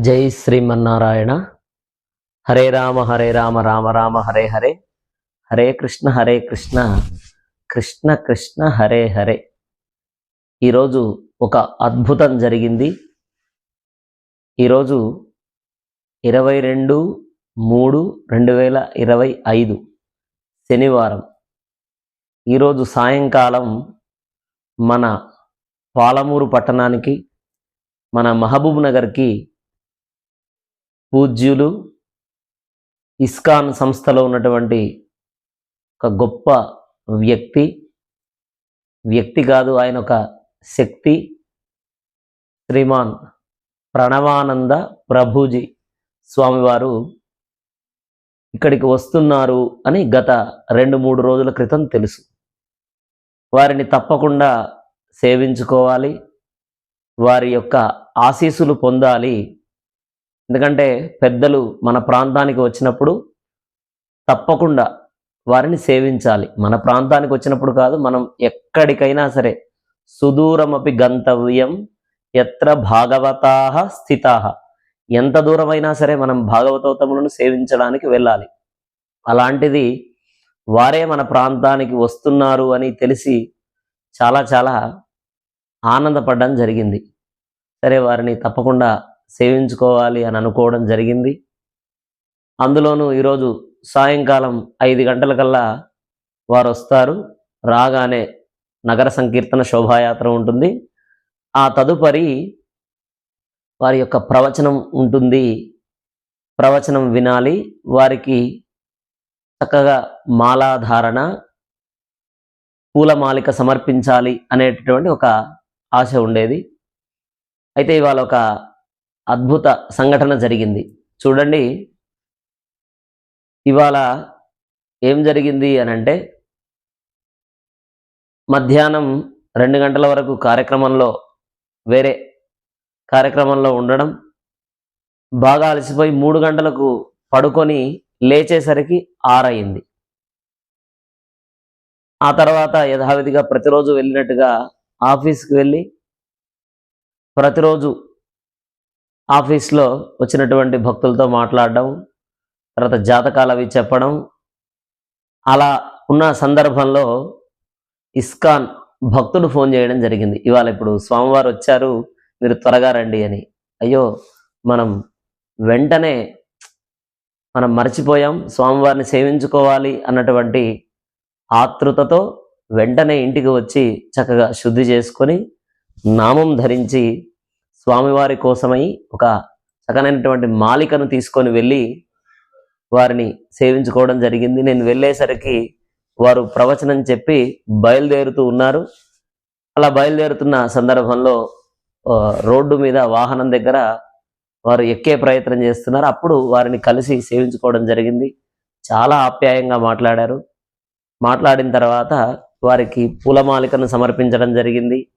జై శ్రీమన్నారాయణ. హరే రామ హరే రామ రామ రామ హరే హరే. హరే కృష్ణ హరే కృష్ణ. కృష్ణ కృష్ణ హరే హరే. ఈరోజు ఒక అద్భుతం జరిగింది. ఈరోజు ఇరవై రెండు మూడు రెండు వేల ఇరవై ఐదు శనివారం. ఈరోజు సాయంకాలం మన పాలమూరు పట్టణానికి మన మహబూబ్ నగర్కి పూజ్యులు ఇస్కాన్ సంస్థలో ఉన్నటువంటి ఒక గొప్ప వ్యక్తి. వ్యక్తి కాదు ఆయన ఒక శక్తి. శ్రీమాన్ ప్రణవానంద ప్రభుజీ స్వామివారు ఇక్కడికి వస్తున్నారు అని గత రెండు మూడు రోజుల క్రితం తెలుసు. వారిని తప్పకుండా సేవించుకోవాలి. వారి యొక్క ఆశీస్సులు పొందాలి. ఎందుకంటే పెద్దలు మన ప్రాంతానికి వచ్చినప్పుడు తప్పకుండా వారిని సేవించాలి. మన ప్రాంతానికి వచ్చినప్పుడు కాదు మనం ఎక్కడికైనా సరే సుదూరమపి గంతవ్యం ఎత్ర భాగవతాహ స్థితాహ ఎంత దూరమైనా సరే మనం భాగవతోత్తములను సేవించడానికి వెళ్ళాలి. అలాంటిది వారే మన ప్రాంతానికి వస్తున్నారు అని తెలిసి చాలా చాలా ఆనందపడడం జరిగింది. సరే వారిని తప్పకుండా సేవించుకోవాలి అని అనుకోవడం జరిగింది. అందులోనూ ఈరోజు సాయంకాలం ఐదు గంటలకల్లా వారు వస్తారు. రాగానే నగర సంకీర్తన శోభాయాత్ర ఉంటుంది. ఆ తదుపరి వారి యొక్క ప్రవచనం ఉంటుంది. ప్రవచనం వినాలి. వారికి చక్కగా మాలాధారణ పూలమాలిక సమర్పించాలి అనేటటువంటి ఒక ఆశ ఉండేది. అయితే ఇవాళ ఒక అద్భుత సంఘటన జరిగింది. చూడండి. ఇవాళ ఏం జరిగింది అని అంటే మధ్యాహ్నం రెండు గంటల వరకు కార్యక్రమంలో వేరే కార్యక్రమంలో ఉండడం బాగా అలసిపోయి మూడు గంటలకు పడుకొని లేచేసరికి ఆరయింది. ఆ తర్వాత యథావిధిగా ప్రతిరోజు వెళ్ళినట్టుగా ఆఫీస్కి వెళ్ళి ప్రతిరోజు ఆఫీస్లో వచ్చినటువంటి భక్తులతో మాట్లాడడం తర్వాత జాతకాలు అవి చెప్పడం. అలా ఉన్న సందర్భంలో ఇస్కాన్ భక్తుడు ఫోన్ చేయడం జరిగింది. ఇవాళ ఇప్పుడు స్వామివారు వచ్చారు మీరు త్వరగా రండి అని. అయ్యో మనం వెంటనే మనం మర్చిపోయాం స్వామివారిని సేవించుకోవాలి అన్నటువంటి ఆతృతతో వెంటనే ఇంటికి వచ్చి చక్కగా శుద్ధి చేసుకొని నామం ధరించి స్వామివారి కోసమై ఒక చక్కనైనటువంటి మాలికను తీసుకొని వెళ్ళి వారిని సేవించుకోవడం జరిగింది. నేను వెళ్ళేసరికి వారు ప్రవచనం చెప్పి బయలుదేరుతూ ఉన్నారు. అలా బయలుదేరుతున్న సందర్భంలో రోడ్డు మీద వాహనం దగ్గర వారు ఎక్కే ప్రయత్నం చేస్తున్నారు. అప్పుడు వారిని కలిసి సేవించుకోవడం జరిగింది. చాలా ఆప్యాయంగా మాట్లాడారు. మాట్లాడిన తర్వాత వారికి పూలమాలికను సమర్పించడం జరిగింది.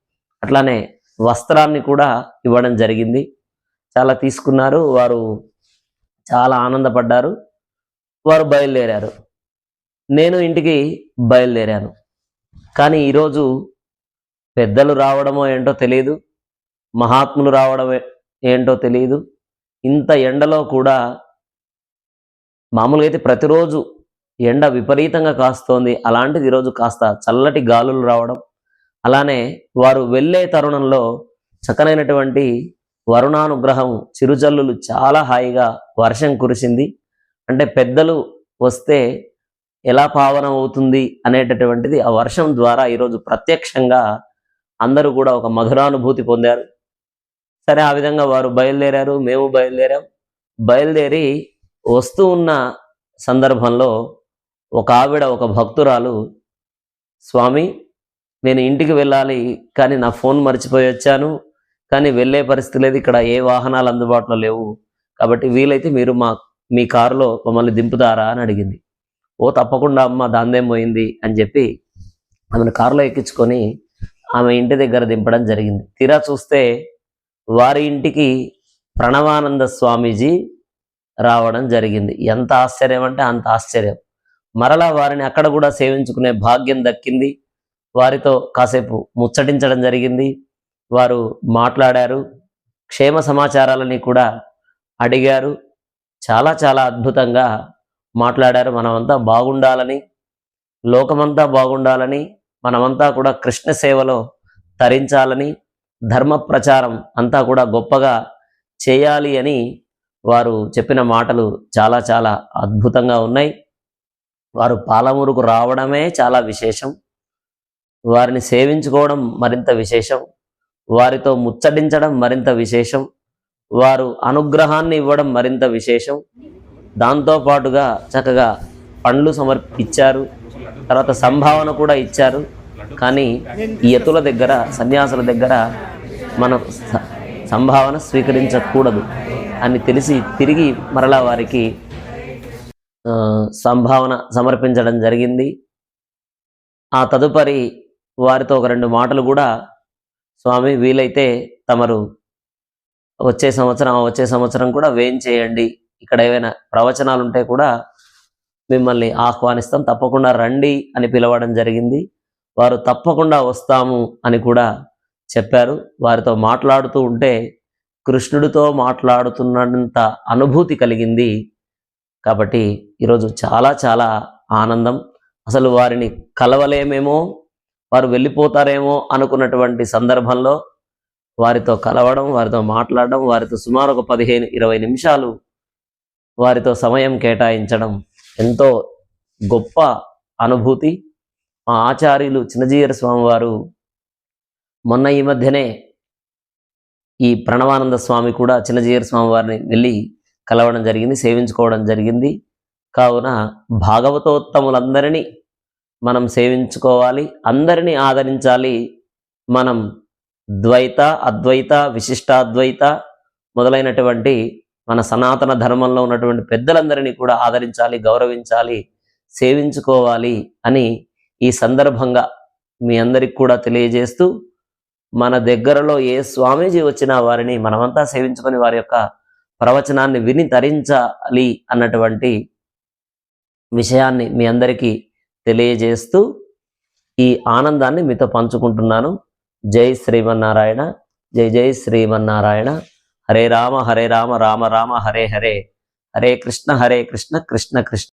అట్లానే వస్త్రాన్ని కూడా ఇవ్వడం జరిగింది. చాలా తీసుకున్నారు. వారు చాలా ఆనందపడ్డారు. వారు బయలుదేరారు. నేను ఇంటికి బయలుదేరాను. కానీ ఈరోజు పెద్దలు రావడమో ఏంటో తెలియదు మహాత్ములు రావడం ఏంటో తెలియదు ఇంత ఎండలో కూడా మామూలుగా అయితే ప్రతిరోజు ఎండ విపరీతంగా కాస్తోంది. అలాంటిది ఈరోజు కాస్త చల్లటి గాలులు రావడం అలానే వారు వెళ్ళే తరుణంలో చక్కనైనటువంటి వరుణానుగ్రహం చిరుజల్లులు చాలా హాయిగా వర్షం కురిసింది. అంటే పెద్దలు వస్తే ఎలా పావనం అవుతుంది అనేటటువంటిది ఆ వర్షం ద్వారా ఈరోజు ప్రత్యక్షంగా అందరూ కూడా ఒక మధురానుభూతి పొందారు. సరే ఆ విధంగా వారు బయలుదేరారు మేము బయలుదేరాం. బయలుదేరి వస్తూ ఉన్న సందర్భంలో ఒక ఆవిడ ఒక భక్తురాలు స్వామి నేను ఇంటికి వెళ్ళాలి కానీ నా ఫోన్ మర్చిపోయి వచ్చాను. కానీ వెళ్ళే పరిస్థితి లేదు. ఇక్కడ ఏ వాహనాలు అందుబాటులో లేవు. కాబట్టి వీలైతే మీరు మా మీ కారులో మమ్మల్ని దింపుతారా అని అడిగింది. ఓ తప్పకుండా అమ్మ దాందేం పోయింది అని చెప్పి ఆమెను కారులో ఎక్కించుకొని ఆమె ఇంటి దగ్గర దింపడం జరిగింది. తీరా చూస్తే వారి ఇంటికి ప్రణవానంద స్వామీజీ రావడం జరిగింది. ఎంత ఆశ్చర్యం అంటే అంత ఆశ్చర్యం. మరలా వారిని అక్కడ కూడా సేవించుకునే భాగ్యం దక్కింది. వారితో కాసేపు ముచ్చటించడం జరిగింది. వారు మాట్లాడారు. క్షేమ సమాచారాలని కూడా అడిగారు. చాలా చాలా అద్భుతంగా మాట్లాడారు. మనమంతా బాగుండాలని లోకమంతా బాగుండాలని మనమంతా కూడా కృష్ణ సేవలో తరించాలని ధర్మ ప్రచారం అంతా కూడా గొప్పగా చేయాలి అని వారు చెప్పిన మాటలు చాలా చాలా అద్భుతంగా ఉన్నాయి. వారు పాలమూరుకు రావడమే చాలా విశేషం. వారిని సేవించుకోవడం మరింత విశేషం. వారితో ముచ్చటించడం మరింత విశేషం. వారు అనుగ్రహాన్ని ఇవ్వడం మరింత విశేషం. దాంతో పాటుగా చక్కగా పండ్లు సమర్పించారు తర్వాత సంభావన కూడా ఇచ్చారు. కానీ ఈ యతుల దగ్గర సన్యాసుల దగ్గర మనం సంభావన స్వీకరించకూడదు అని తెలిసి తిరిగి మరలా వారికి సంభావన సమర్పించడం జరిగింది. ఆ తదుపరి వారితో ఒక రెండు మాటలు కూడా స్వామి వీలైతే తమరు వచ్చే సంవత్సరం వచ్చే సంవత్సరం కూడా వేయించేయండి. ఇక్కడ ఏవైనా ప్రవచనాలు ఉంటే కూడా మిమ్మల్ని ఆహ్వానిస్తాం. తప్పకుండా రండి అని పిలవడం జరిగింది. వారు తప్పకుండా వస్తాము అని కూడా చెప్పారు. వారితో మాట్లాడుతూ ఉంటే కృష్ణుడితో మాట్లాడుతున్నంత అనుభూతి కలిగింది. కాబట్టి ఈరోజు చాలా చాలా ఆనందం. అసలు వారిని కలవలేమేమో వారు వెళ్ళిపోతారేమో అనుకున్నటువంటి సందర్భంలో వారితో కలవడం వారితో మాట్లాడడం వారితో సుమారు ఒక పదిహేను ఇరవై నిమిషాలు వారితో సమయం కేటాయించడం ఎంతో గొప్ప అనుభూతి. మా ఆచార్యులు చిన్నజీయర స్వామివారు మొన్న ఈ మధ్యనే ఈ ప్రణవానంద స్వామి కూడా చిన్నజీయర స్వామి వారిని వెళ్ళి కలవడం జరిగింది సేవించుకోవడం జరిగింది. కావున భాగవతోత్తములందరినీ మనం సేవించుకోవాలి అందరినీ ఆదరించాలి. మనం ద్వైత అద్వైత విశిష్టాద్వైత మొదలైనటువంటి మన సనాతన ధర్మంలో ఉన్నటువంటి పెద్దలందరినీ కూడా ఆదరించాలి గౌరవించాలి సేవించుకోవాలి అని ఈ సందర్భంగా మీ అందరికి కూడా తెలియజేస్తూ మన దగ్గరలో ఏ స్వామీజీ వచ్చినా వారిని మనమంతా సేవించుకొని వారి యొక్క ప్రవచనాన్ని విని తరించాలి అన్నటువంటి విషయాన్ని మీ అందరికీ తెలియజేస్తూ ఈ ఆనందాన్ని మీతో పంచుకుంటున్నాను. జై శ్రీమన్నారాయణ జై జై శ్రీమన్నారాయణ. హరే రామ హరే రామ రామ రామ హరే హరే. హరే కృష్ణ హరే కృష్ణ కృష్ణ కృష్ణ.